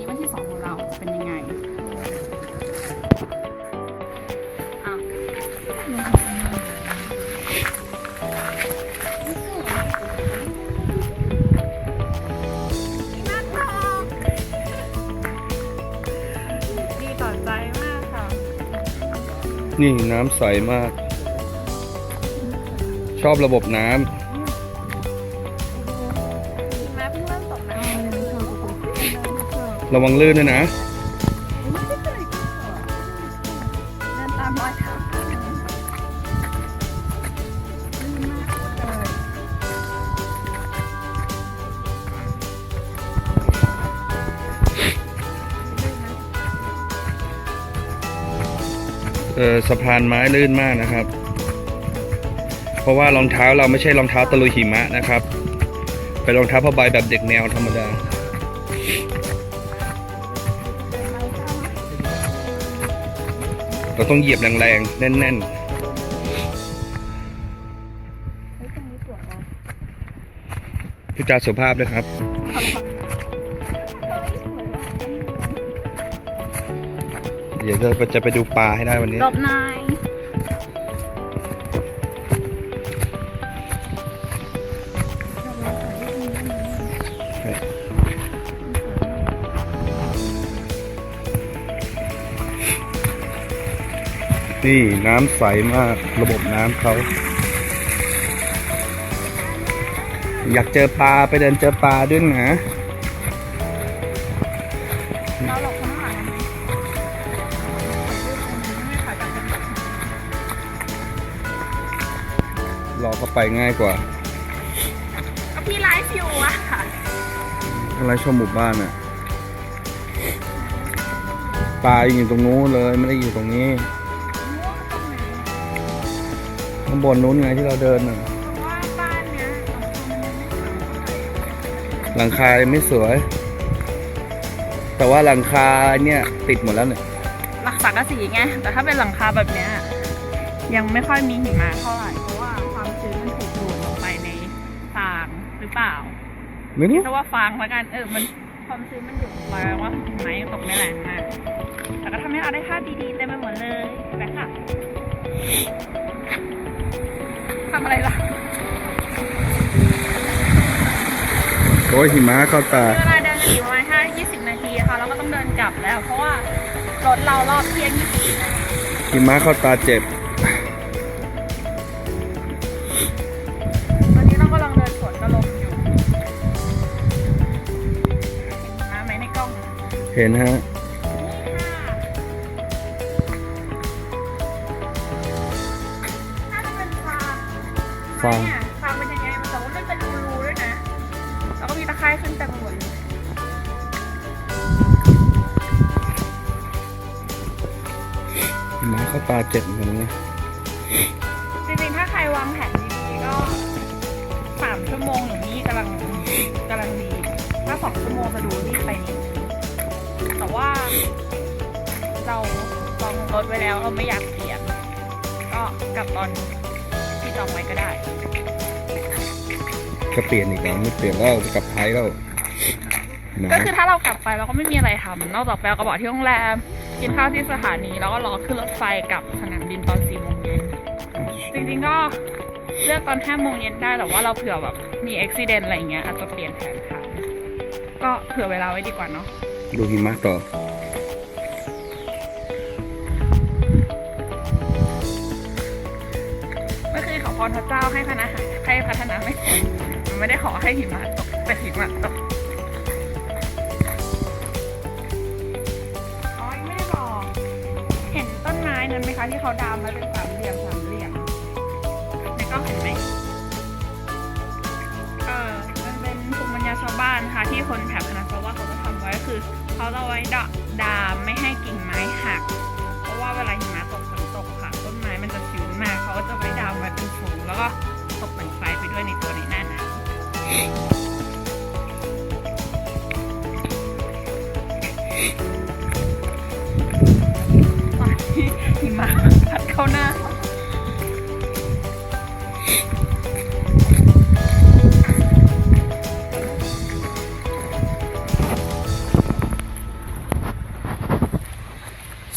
นี้วันที่สองของเราจะเป็นยังไงอะดีต่อใจมากค่ะ นี่น้ำใสมาก ชอบระบบน้หิ ระวังลื่นด้วยนะ เดินตามรอยเท้าเออสะพานไม้ลื่นมากนะครับ เพราะว่ารองเท้าเราไม่ใช่รองเท้าตะลุยหิมะนะครับ เป็นรองเท้าผ้าใบแบบเด็กแนวธรรมดา เราต้องเหยียบแรงๆ แน่นๆพิจารสุภาพด้วยครับ เดี๋ยวเราจะไปดูปลาให้ได้วันนี้ รอบนาย นี่น้ำใสมากระบบน้ำเขาอยากเจอปลาไปเดินเจอปลาด้วยนะเราหลบข้าหลังไหมไม่ขายกันรอเขาไปง่ายกว่า พี่ไลฟ์อยู่อะค่ะอะไรชมหมู่บ้านอะปลาอยู่ตรงนู้นเลยไม่ได้อยู่ตรงนี้ ข้างบนนู้นไงที่เราเดินน่ะว่าบ้านเนี้ยหลังคายังไม่สวย แต่ว่าหลังคาเนี่ยติดหมดแล้วเนี่ยหลักสังกะสีไง แต่ถ้าเป็นหลังคาแบบเนี้ยยังไม่ค่อยมีหิมะเท่าไหร่เพราะว่าความชื้นมันถูกดูดลงไปในฟางหรือเปล่าไม่รู้เพราะว่าฟางแล้วกันเออมันความชื้นมันอยู่ลอยว่าหิมะยังตกไม่แรงมากแต่ก็ทำให้เราได้ภาพดีๆเต็มไปหมดเลยไปค่ะ ทำอะไรล่ะโอ้ยหิมะเข้าตาเวลาเดินกันอยู่ประมาณแค่20นาทีค่ะแล้วก็ต้องเดินกลับแล้ว เพราะว่ารถเรารอบเที่ยง20หิมะเข้าตาเจ็บตอนนี้เรากำลังเดินสวนกระลมอยู่มาไหมในกล้อง เห็นฮะ ฟางเนี่ยฟางเป็นยังไงมันแต่ว่ามันเป็นรูๆด้วยนะ แล้วก็มีตะไคร้ขึ้นเต็มไปหมดเลยหิมะเข้าตาเจ็บเหมือนกันนะจริงๆ ถ้าใครวางแผนดีๆ ก็สามชั่วโมงอย่างนี้กำลังกำลังดี ถ้าสองชั่วโมงจะดูรีบไปนิดนึงแต่ว่า เราจองรถไว้แล้วเราไม่อยากเปลี่ยน ก็กลับตอนที่จ องไว้ก็ได้ จะเปลี่ยนอีกแล้วไม่เปลี่ยนแล้วจะกลับไทยแล้วนะก็คือถ้าเรากลับไปเราก็ไม่มีอะไรทำนอกจากไปเอากระเป๋าที่โรงแรม กินข้าวที่สถานีแล้วก็รอขึ้นรถไฟกลับสนามบินตอนสี่โมงเย็นจริงๆก็เลือกตอนห้าโมงเย็นได้แต่ว่าเราเผื่อแบบมีอุบิเหตุอะไรอย่างเงี้ยอาจจะเปลี่ยนแผนค่ะก็เผื่อเวลาไว้ดีกว่าเนาะดูหิมะต่อ รพระเจ้าให้พนาให้พัฒนาไม่มันไม่ได้ขอให้หิมะตกแต่หิมะตกอ๋อยไม่ได้บอก เห็นต้นไม้นั้นไหมคะที่เขาดามไว้เป็นสามเหลี่ยมสามเหลี่ยมในกล้องเห็นไหมเออมันเป็นภูมิปัญญาชาวบ้านนะคะที่คนแถบคณะเพราว่าเขาจะทำไว้ก็คือ เขาจะเอาไว้ดะดามไม่ให้กิ่งไม้หัก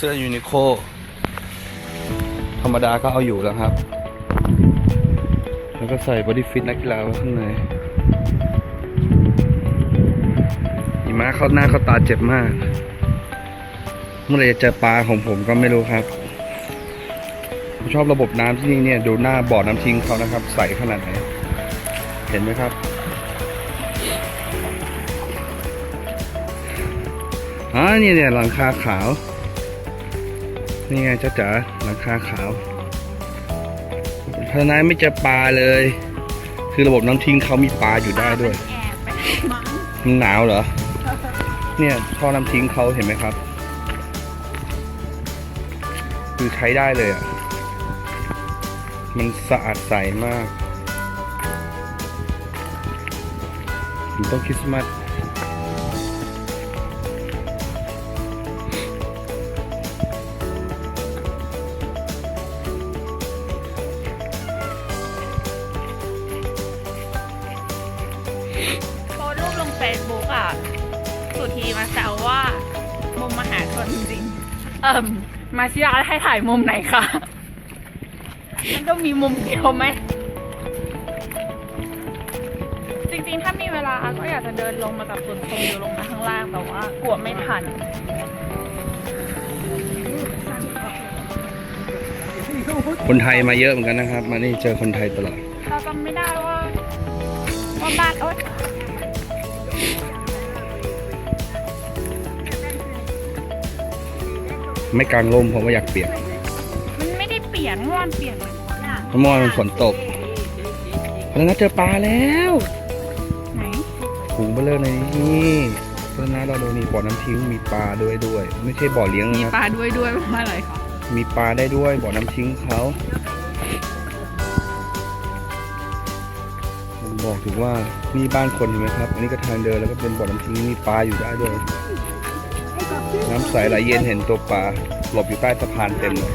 เสื้อยูนิโคธรรมดาก็เอาอยู่แล้วครับ แล้วก็ใส่บอดี้ฟิตนักกีฬาไว้ข้างในหิมะเข้าหน้าเข้าตาเจ็บมาก เมื่อไรจะเจอปลาของผมก็ไม่รู้ครับ ผมชอบระบบน้ำที่นี่เนี่ยดูหน้าบ่อน้ำทิ้งเขานะครับ ใสขนาดไหน เห็นไหมครับอ๋อนี่เนี่ยหลังคาขาว นี่ไงจ้าจ๋าหลังคาขาวพนายไม่เจอปลาเลย คือระบบน้ำทิ้งเขามีปลาอยู่ได้ด้วยมันหนาวเหรอ เนี่ยท่อน้ำทิ้งเขาเห็นไหมครับ คือใช้ได้เลยอะ มันสะอาดใสมากถึงต้องคริสต์มาส เฟซบุ๊กอะสุธีมาแซวว่า มุมมหาชนจริงๆเอิ่มมาชิยาให้ถ่ายมุมไหนคะมันต้องมีมุมเดียวไหม จริงๆ ถ้ามีเวลาก็อยากจะเดินลงมาจากจุดชมวิวลงมาข้างล่างแต่ว่ากลัวไม่ทันคนไทยมาเยอะเหมือนกันนะครับ มานี่เจอคนไทยตลอด เราจำไม่ได้ว่าว่าบ้านโอ๊ย ไม่กางร่มเพราะว่าอยากเปียกมันไม่ได้เปลี่ยนเมื่อวานเปลี่ยนไหมเพราะเมื่อวานมันฝนตกพนักงานเจอปลาแล้วไหนถุงเบลเลอร์ในนี่พนักงานเราดูนี่บ่อน้ำทิ้งมีปลาด้วยด้วย ไม่ใช่บ่อเลี้ยงมีนะครับปลาด้วยด้วยว่าอะไรคะมีปลาได้ด้วยบ่อน้ำทิ้งเขาผมบอกถึงว่านี่บ้านคนเห็นไหมครับ อันนี้ก็ทางเดินแล้วก็เป็นบ่อน้ำทิ้งมีปลาอยู่ได้ด้วย น้ำใสไหลเย็นเห็นตัวปลาหลบอยู่ใต้สะพานเต็มเลย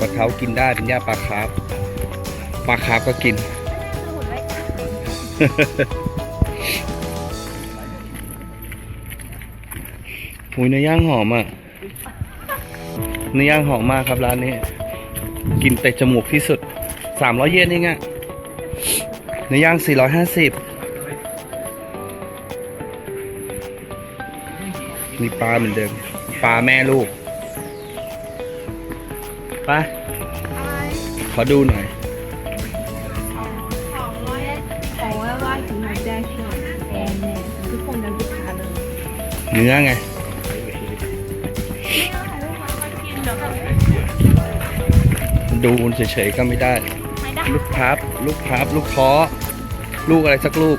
ปลาเท้ากินได้เป็นหญ้าปลาคาร์ฟปลาคาร์ฟก็กินหุยเนื้อย่างหอมอะเนื้อย่างหอมมากครับร้านนี้ กินเตะจมูกที่สุดสามร้อยเยนเองอะ เนื้อย่าง 450 มีปลาเหมือนเดิม ปลาแม่ลูกไปขอดูหน่อยเนื้อไง ดูเฉยๆก็ไม่ได้ ลูกพับ ลูกพับ ลูกท้อลูกอะไรสักลูก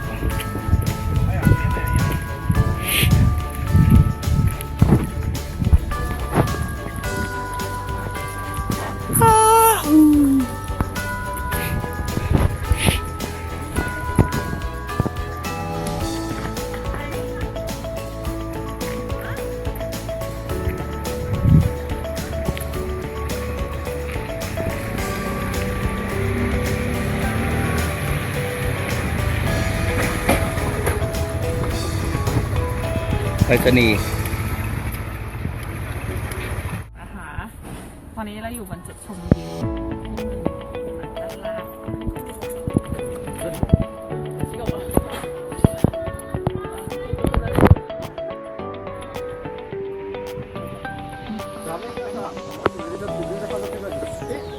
ไปรษณีย์นะคะตอนนี้เราอยู่บนจุดชมวิวด้านล่างเ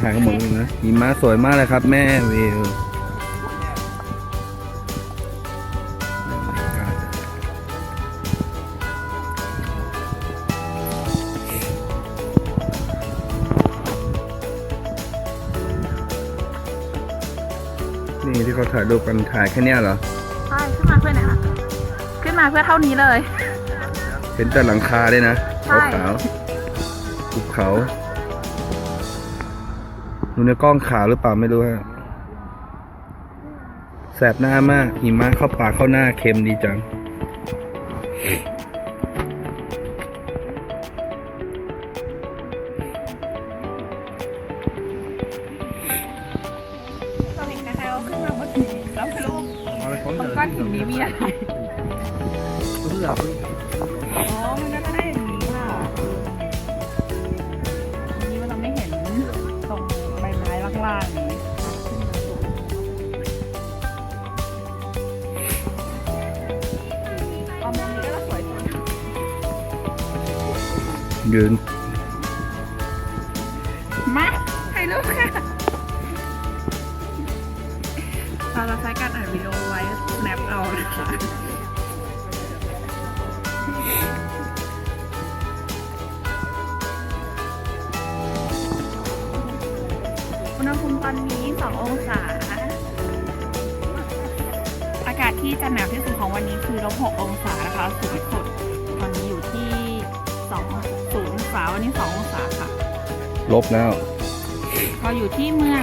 ถ่ายข้างบนเลยนะหิมะสวยมากเลยครับ แม่วิวนี่ที่เขาถ่ายรูปกันถ่ายแค่เนี้ยเหรอ ใช่ขึ้นมาเพื่อนไหนล่ะขึ้นขึ้นมาเพื่อเท่านี้เลย เห็นแต่หลังคาด้วยนะใช่ ขาวๆภูเขา ดูในกล้องขาวหรือเปล่าไม่รู้ฮะแสบหน้ามากหิมะเข้าปากเข้าหน้าเค็มดีจัง เราเห็นใครๆว่าขึ้นมาบนหินแล้วไม่รู้บนก้อนหินนี้มีอะไรอ๋อ ไม้ล่างๆนี้เอามุมนี้ก็จะสวยสุด ยืน วที่สุดของวันนี้คือลบ6องศานะคะสูงสุดตอนนี้อยู่ที่2ศูนย์องศาวันนี้2องศาค่ะ ลบแล้วเราอยู่ที่เมือง